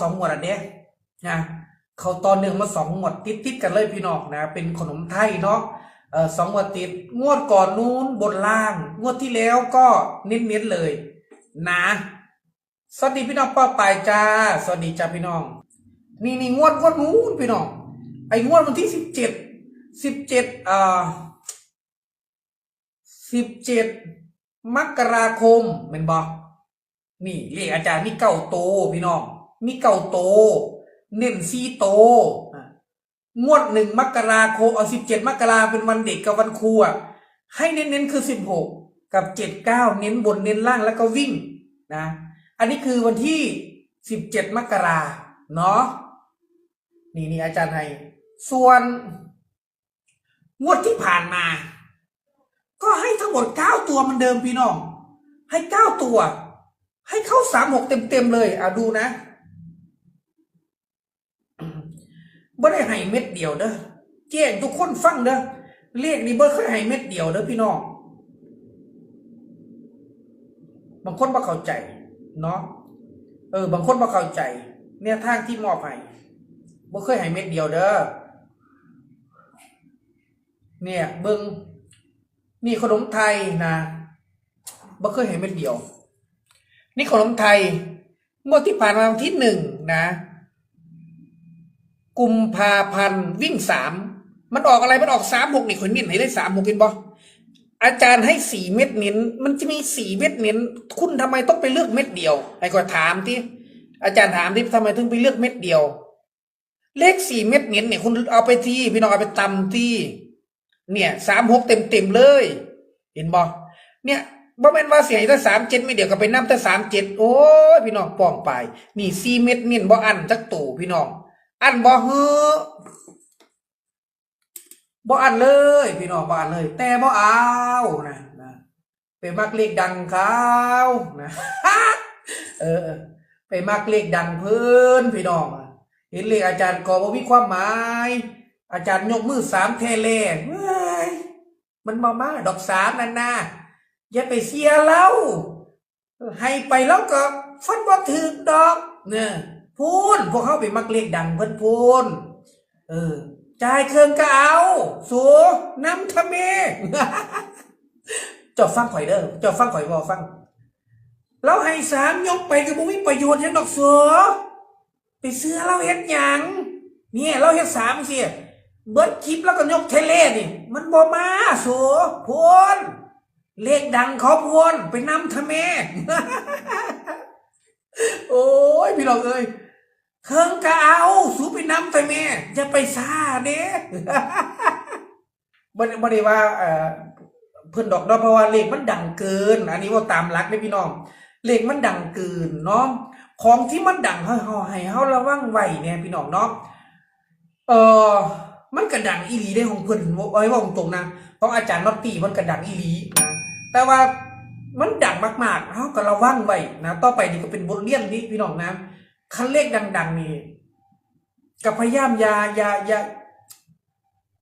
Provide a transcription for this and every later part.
สองหมวดอันเนี้ยนะเขาตอนหนึ่งมาสองหมวดติดติดกันเลยพี่น้องนะ เป็นขนมไทยเนาะเออสองหมวดติดงวดก่อนนู้นบนล่าง งวดที่แล้วก็เน้นๆเลย นะ สวัสดีพี่น้องป้าปายจ้า สวัสดีจ้าพี่น้อง นี่นี่งวดงวดนู้นพี่น้อง ไอ้งวดวันที่สิบเจ็ดสิบเจ็ดอ่าสิบเจ็ดมกราคมเป็นบอกนี่เรียกอาจารย์มีเก้าโตพี่น้อง มีเก้าโต เน้นซีโตงวดหนึ่งมกราคมเอาสิบเจ็ดมกราเป็นวันเด็กกับวันครูอะให้เน้นๆคือสิบหกกับเจ็ดเก้าเน้นบนเน้นล่างแล้วก็วิ่งนะอันนี้คือวันที่สิบเจ็ดมกราเนาะนี่นี่อาจารย์ให้ส่วน งวดที่ผ่านมา ก็ให้ทั้งหมดเก้าตัวมันเดิมพี่น้อง ให้เก้าตัว ให้เข้าสามหกเต็มๆเลยอะดูนะ บ่ได้ให้เม็ดเดียวเด้อแจ้งทุกคนฟังเด้อเลขนี้บ่เคยให้เม็ดเดียวเด้อพี่น้องบางคนบ่เข้าใจเนาะเออ บางคนบ่เข้าใจ เนี่ยทางที่มอบให้บ่เคยให้เม็ดเดียวเด้อเนี่ยเบิงนี่ขนมไทยนะบ่เคยเห็นเม็ดเดียว นี่ขนมไทยงวดที่ผ่านมาวันที่หนึ่งนะ กุมภาพันธ์วิ่งสามมันออกอะไรมันออกสามหกนี่คนเน้นให้ได้สามหกเห็นบ่อาจารย์ให้สี่เม็ดเน้น มันจะมีสี่เม็ดเน้น คุณทำไมต้องไปเลือกเม็ดเดียวไอ้ก็ถามที่อาจารย์ถามที่ทำไมถึงไปเลือกเม็ดเดียว เลขสี่เม็ดเน้นเนี่ยคุณเอาไปที่พี่น้องเอาไปตำที่ เนี่ยสามหกเต็มเต็มเลย เห็นบ่เนี่ยบ่แม่นว่าเสียงแต่สามเจ็ดไม่เดียวก็ไปนับแต่สามเจ็ดโอ้ยพี่น้องป้องไป นี่สี่เม็ดเน้นบ่อันจักตู่พี่น้อง อันบ่ฮ้อบ่อันเลย พี่น้องบ่อันเลย แต่บ่เอานะนะไปมักเลขดังเขานะเออเออไปมักเลขดังเพิ่นพี่น้องเห็นเลขอาจารย์ก็บ่มีความหมาย อาจารย์ยกมือสามเทเลมันมามาดอกสามนั่นนะอย่าไปเสียเล่าให้ไปแล้วก็ฟันบ่ถึกดอกเนี่ย พูนพวกเขาไปมักเลขดังเพิ่นพูนเออจ่ายเครื่องก็เอา สูน้ำทะเมเจาฟังข่อยเด้อเจาฟังข่อยบอฟังเราให้สามยกไปก็บ่มีประโยชน์ยังดอกสัวไปเสื้อเราเฮ็ดหยังเนี่ยเราเฮ็ดสามเสียเบิดคลิปแล้วก็ยกเทเลนี่ มันบ่มาสัวพวนเลขดังเขาพวนไปนำทะเมโอ้ยพี่น้องเอ้ย เครื่องก็เอาสูไปน้ำทะเม่จะไปซาเด้บ่ได้บ่ได้ว่าเอ่อเพิ่นดอกเนาะเพราะว่าเลขมันดังเกิน อันนี้ว่าตามหลักเด้พี่น้องเลขมันดังเกินเนาะของที่มันดังห้เฮาให้เฮาระวังไว้เนี่ยพี่น้องเนาะเออมันก็ดังอีหลีได้ของเพิ่นเอาไว้ว่าตรงนะของอาจารย์น็อตตี้มันก็ดังอีหลีนะแต่ว่ามันดังมากๆเฮาก็ระวังไว้นะต่อไปนี่ก็เป็นบทเรียนนี่พี่น้องนะ คันเลขดัง ๆ นี่ก็พยายามยายายา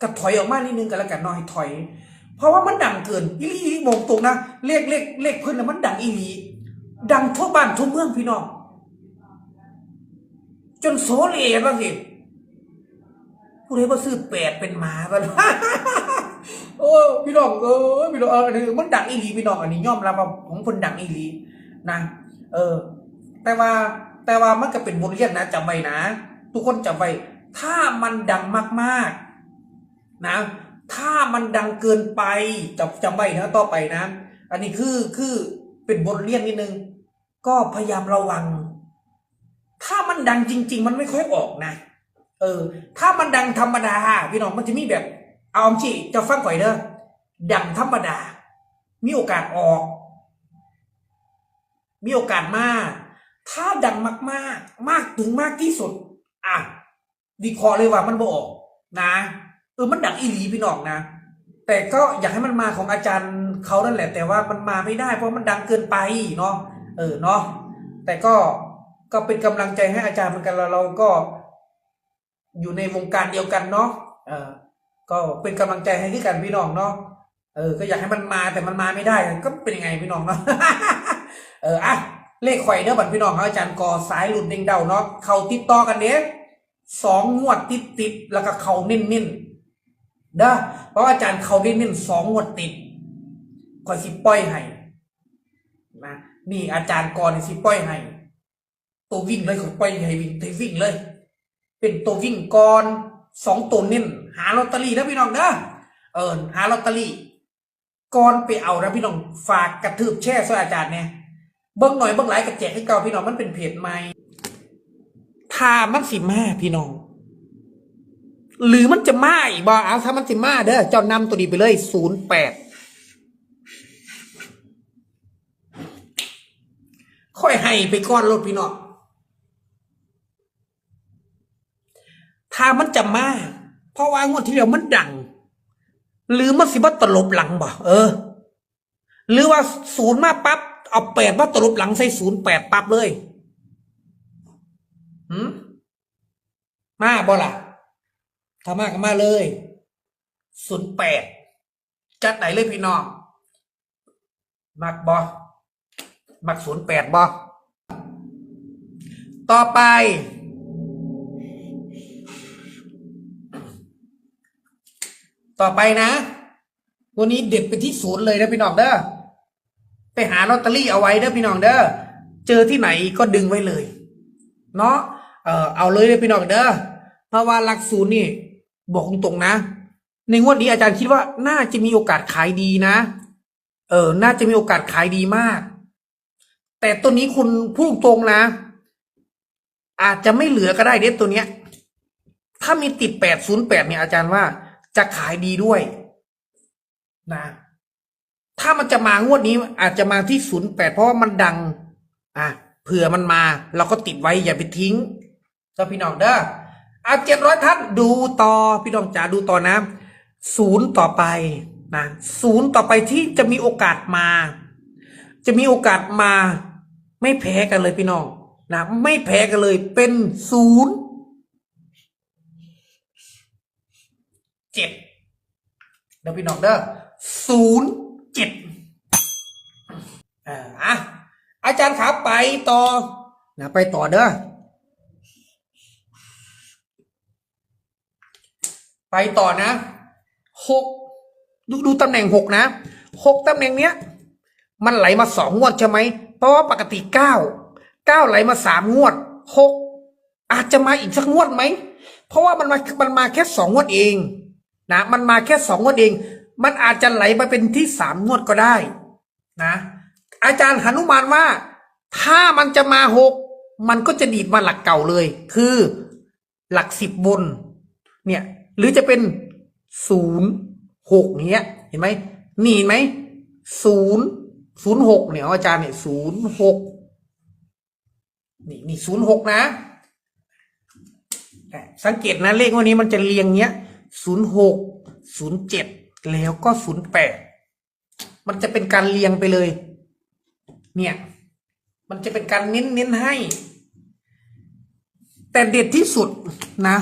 ก็ถอยออกมานิดนึงกันแล้วกันน้อยถอย เพราะว่ามันดังเกินอีลีอีหลีบอกตรงนะเลขเลขเลขเพื่อนนะมันดังอีลีดังทั่วบ้านทั่วเมืองพี่น้องจนโซเลบ้างสิผู้ใดบ่ซื้อแปดเป็นหมาบ้างโอ้พี่น้องเออพี่น้องเอออันนี้มันดังอีหลีพี่น้องอันนี้ยอมรับว่าของคนดังอีหลีนะเออ แต่ว่า แต่ว่ามันก็เป็นบทเรียนนะจำไว้นะ ทุกคนจำไว้ ถ้ามันดังมากๆนะ ถ้ามันดังเกินไปจำจำไว้นะต่อไปนะ อันนี้คือคือเป็นบทเรียนนิดนึง ก็พยายามระวัง ถ้ามันดังจริง ๆ มันไม่ค่อยออกนะ เออ ถ้ามันดังธรรมดาพี่น้องมันจะมีแบบ เอาจีจะฟังก่อยเด้อดังธรรมดา มีโอกาสออก มีโอกาสมาก ถ้าดังมากๆมากถึงมากที่สุด อะวิเคราะห์เลยว่ามันบออกนะเออมันดังอีหลีพี่น้องนะ แต่ก็อยากให้มันมาของอาจารย์เขานั่นแหละ แต่ว่ามันมาไม่ได้ เพราะมันดังเกินไปเนาะเออเนาะแต่ก็ก็เป็นกำลังใจให้อาจารย์เหมือนกันแล้วเราก็ อยู่ในวงการเดียวกันเนาะเออก็เป็นกำลังใจให้ที่กันพี่น้องเนาะเออ ก็อยากให้มันมาแต่มันมาไม่ได้ ก็เป็นยังไงพี่น้องเนาะเอออะ เลขไข่เด้อบัดพี่น้องครับอาจารย์กอสายหลุดเด้งเดาเนาะเขาติดต่อกันเนี้ยสองงวดติดติดแล้วก็เขาเน้นเน้นเด้อเพราะว่าอาจารย์เขาเน้นเน้นสองงวดติดข่อยสิปล่อยให้นะนี่อาจารย์กอนี่สิปล่อยให้ตัววิ่งเลยข่อยปล่อยให้วิ่งตัววิ่งเลย เป็นตัววิ่งก่อนสองตัวเน้นหาลอตเตอรี่นะพี่น้องเด้อเออหาลอตเตอรี่ก่อนไปเอานะพี่น้องฝากกระทืบแช่ซอยอาจารย์เนี่ย เบิ้งหน่อยเบิ้งหลายกับแจกให้เก่าพี่น้องมันเป็นเพจใหม่ถ้ามันสิมาพี่น้อง หรือมันจะมาอีกบ่เอาถ้ามันสิมาเด้อเจ้านำตัวนี้ไปเลยศูนย์แปดค่อยให้ไปก้อนรถพี่น้องถ้ามันจะมาเพราะว่างวดที่แล้วมันดัง หรือมันสิบ่ตลบหลังบ่เออ หรือว่าศูนย์มาปั๊บ เอาแปดมาตลบหลังใส่ศูนย์แปดปั๊บเลยหืมมาบ่ล่ะถ้ามาก็มาเลยศูนย์แปดจัดไหนเลยพี่น้อง มักบอมักศูนย์แปดบอต่อไป ต่อไปนะวันนี้เด็ดไปที่ศูนย์เลยนะพี่น้องเด้อ ไปหาลอตเตอรี่เอาไว้เด้อพี่น้องเด้อเจอที่ไหนก็ดึงไว้เลย เนาะเออเอาเลยเด้อพี่น้องเด้อเพราะว่าหลักศูนย์นี่ บอกตรงๆนะ ในงวดนี้อาจารย์คิดว่าน่าจะมีโอกาสขายดีนะ เออ น่าจะมีโอกาสขายดีมาก แต่ตัวนี้คุณพูดตรงนะ อาจจะไม่เหลือก็ได้เด็ดตัวเนี้ย ถ้ามีติดแปดศูนย์แปดเนี่ยอาจารย์ว่าจะขายดีด้วย นะ ถ้ามันจะมางวดนี้ อาจจะมาที่ศูนย์แปดเพราะว่ามันดัง อะเผื่อมันมา เราก็ติดไว้อย่าไปทิ้งเจ้าพี่น้องเด้ออะเจ็ดร้อยท่านดูต่อพี่น้องจ๋าดูต่อนะศูนย์ต่อไปนะศูนย์ต่อไปที่จะมีโอกาสมา จะมีโอกาสมา ไม่แพ้กันเลยพี่น้องนะไม่แพ้กันเลยเป็นศูนย์เจ็ดเดี๋ยวพี่น้องเด้อศูนย์ จ็ดอ่าอะอาจารย์ขาไปต่อนะไปต่อเด้อไปต่อนะหกดูดูตำแหน่งหกนะหกตำแหน่งเนี้ย มันไหลมาสองงวดใช่ไหมเพราะว่าปกติเก้าเก้าไหลมาสามงวดหกอาจจะมาอีกสักงวดไหมเพราะว่ามันมามันมาแค่สองงวดเองนะมันมาแค่สองงวดเอง มันอาจจะไหลมาเป็นที่สามงวดก็ได้นะอาจารย์หนุมานว่า ถ้ามันจะมาหกมันก็จะดีดมาหลักเก่าเลย คือหลักสิบบน เนี่ย หรือจะเป็นศูนย์หกเนี้ย เห็นไหมนี่ไหมศูนย์ศูนย์หกเนี่ยอาจารย์เนี่ยศูนย์หกนี่นี่ศูนย์หกนะสังเกตนะเลขวันนี้มันจะเรียงเนี้ยศูนย์หกศูนย์เจ็ด แล้วก็ศูนย์แปดมันจะเป็นการเรียงไปเลย เนี่ย มันจะเป็นการเน้นเน้นให้ แต่เด็ดที่สุดนะ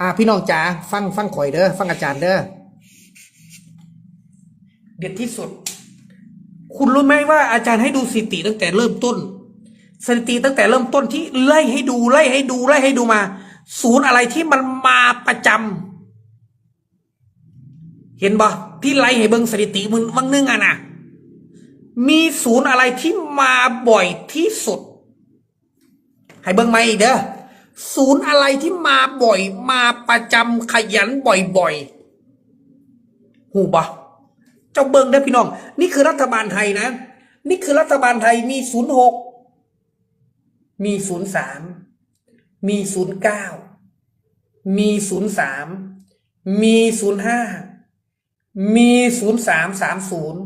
อ่าพี่น้องจ๋าฟังฟังข่อยเด้อฟังอาจารย์เด้อเด็ดที่สุด คุณรู้ไหมว่าอาจารย์ให้ดูสถิติตั้งแต่เริ่มต้นสถิติตั้งแต่เริ่มต้นที่ไล่ให้ดูไล่ให้ดูไล่ให้ดูมา ศูนย์อะไรที่มันมาประจำ เห็นบ่ที่ไล่ให้เบิ่งสถิติมึงบางนึงอะนะมีศูนย์อะไรที่มาบ่อยที่สุด ให้เบิ่งมาอีกเด้อศูนย์อะไรที่มาบ่อย มาประจำขยันบ่อยๆหูบ่เจ้าเบิ่งเด้อพี่น้อง นี่คือรัฐบาลไทยนะ นี่คือรัฐบาลไทยมีศูนย์หกมีศูนย์สามมีศูนย์เก้ามีศูนย์สามมีศูนย์ห้า มีศูนย์สามสามศูนย์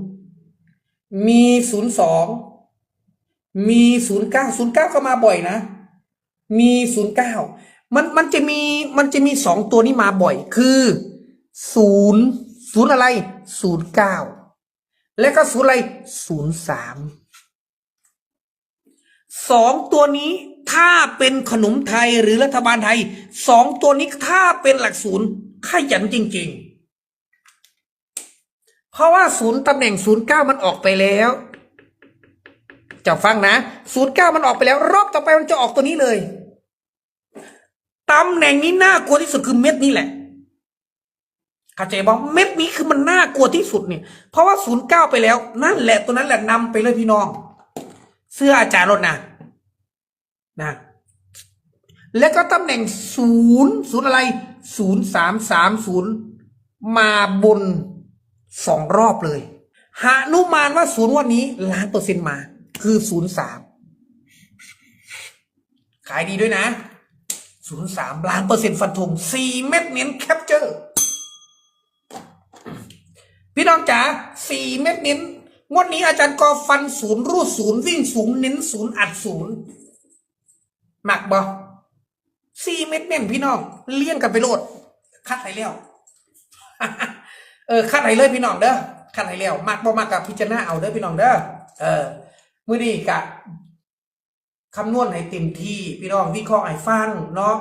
มีศูนย์สองมีศูนย์เก้าศูนย์เก้าก็มาบ่อยนะ มีศูนย์เก้ามันมันจะมีมันจะมีสองตัวนี้มาบ่อย คือศูนย์ศูนย์อะไรศูนย์เก้าและก็ศูนย์อะไรศูนย์สามสองตัวนี้ถ้าเป็นขนมไทยหรือรัฐบาลไทยสองตัวนี้ถ้าเป็นหลักศูนย์ขยันจริง ๆ เพราะว่าศูนย์ตำแหน่งศูนย์เก้ามันออกไปแล้วจะฟังนะศูนย์เก้ามันออกไปแล้ว รอบต่อไปมันจะออกตัวนี้เลยตำแหน่งนี้น่ากลัวที่สุดคือเม็ดนี้แหละเข้าใจบอกเม็ดนี้คือมันน่ากลัวที่สุดเนี่ย เพราะว่าศูนย์เก้าไปแล้ว นั่นแหละตัวนั้นแหละนำไปเลยพี่น้อง เสื้ออาจารย์รถนะนะ แล้วก็ตำแหน่งศูนย์ศูนย์อะไรศูนย์สามสามศูนย์มาบน สองรอบเลยหานุมานว่าศูนย์วันนี้ล้านเปอร์เซ็นต์มา คือศูนย์สามขายดีด้วยนะศูนย์สามล้านเปอร์เซ็นต์ฟันธงสี่เม็ดเน้นแคปเจอร์ พี่น้องจ๋าสี่เม็ดเน้นงวดนี้อาจารย์กอฟันศูนย์รูดศูนย์วิ่งศูนย์เน้นศูนย์อัดศูนย์หมักบอสี่เม็ดเน่นพี่น้องเลี้ยงกันไปโลดคัดไหแล้ว เออคัดไหเลยพี่น้องเด้อคัดไหแล้วมักบ่มักกับพิจารณาเอาเด้อพี่น้องเด้อเออมื้อนี้กะคำนวณให้เต็มที่พี่น้องวิเคราะห์ให้ฟังเนาะ